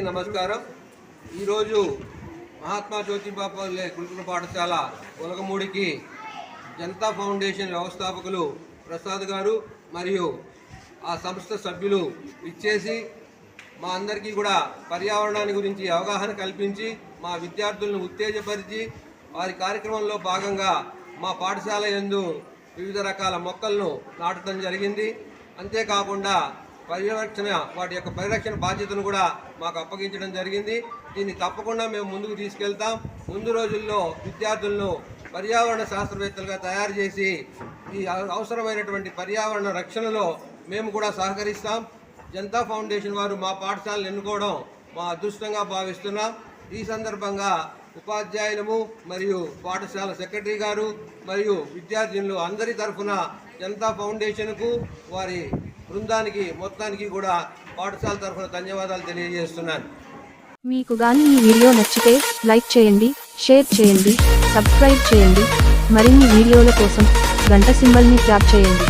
నమస్కారం. ఈరోజు మహాత్మా జ్యోతిబా గురుకుల పాఠశాల ఉలగమూడికి జనతా ఫౌండేషన్ వ్యవస్థాపకులు ప్రసాద్ గారు మరియు ఆ సంస్థ సభ్యులు ఇచ్చేసి మా అందరికీ కూడా పర్యావరణాన్ని గురించి అవగాహన కల్పించి మా విద్యార్థులను ఉత్తేజపరిచి వారి కార్యక్రమంలో భాగంగా మా పాఠశాల యందు వివిధ రకాల మొక్కలను నాటడం జరిగింది. అంతేకాకుండా పర్యవేక్షణ వాటి యొక్క పరిరక్షణ బాధ్యతను కూడా మాకు అప్పగించడం జరిగింది. దీన్ని తప్పకుండా మేము ముందుకు తీసుకెళ్తాం. ముందు రోజుల్లో విద్యార్థులను పర్యావరణ శాస్త్రవేత్తలుగా తయారు చేసి ఈ అవసరమైనటువంటి పర్యావరణ రక్షణలో మేము కూడా సహకరిస్తాం. జనతా ఫౌండేషన్ వారు మా పాఠశాలను ఎన్నుకోవడం మా అదృష్టంగా భావిస్తున్నాం. ఈ సందర్భంగా ఉపాధ్యాయులము మరియు పాఠశాల సెక్రటరీ గారు మరియు విద్యార్థినులు అందరి తరఫున జనతా ఫౌండేషన్కు వారి బృందానికి మొత్తానికి కూడా పాఠశాల తరఫున ధన్యవాదాలు తెలియజేస్తున్నాను. మీకు గాని ఈ వీడియో నచ్చితే లైక్ చేయండి షేర్ చేయండి సబ్స్క్రైబ్ చేయండి. మరిన్ని వీడియోల కోసం గంట సింబల్ని ట్యాప్ చేయండి.